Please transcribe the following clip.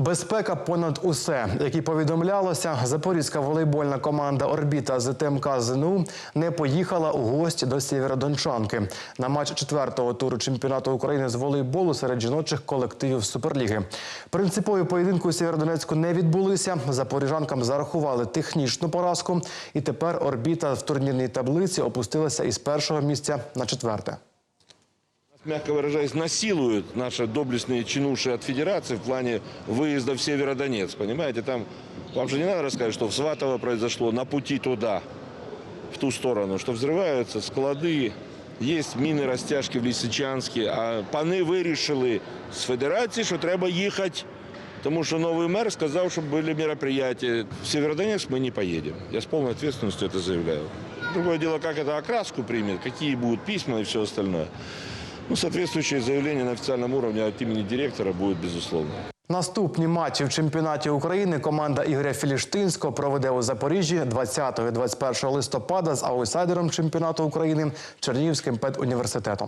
Безпека понад усе, як і повідомлялося, запорізька волейбольна команда Орбіта з ТМК ЗНУ не поїхала у гості до Сєвєродончанки на матч четвертого туру чемпіонату України з волейболу серед жіночих колективів Суперліги. Принципові поєдинку у Сєвєродонецьку не відбулися. Запоріжанкам зарахували технічну поразку, і тепер орбіта в турнірній таблиці опустилася із першого місця на четверте. мягко выражаясь, насилуют наши доблестные чинуши от федерации в плане выезда в Северодонецк. Понимаете, там вам же не надо рассказать, что в Сватово произошло на пути туда, в ту сторону, что взрываются склады, есть міни растяжки в Лисичанске, а пани вирішили з федерації, що треба їхати, тому що новий мер сказав, що були мероприятия. В Северодонецк мы не поедем. Я с полной ответственностью это заявляю. Другое дело, как это окраску примет, какие будут письма и все остальное. Ну, соответствующее заявление на официальном уровне от имени директора будет безусловно. Наступні матчі в чемпіонаті України команда Ігоря Філіштинського проведе у Запоріжжі 20 і 21 листопада з аутсайдером чемпіонату України Чернігівським педуніверситетом.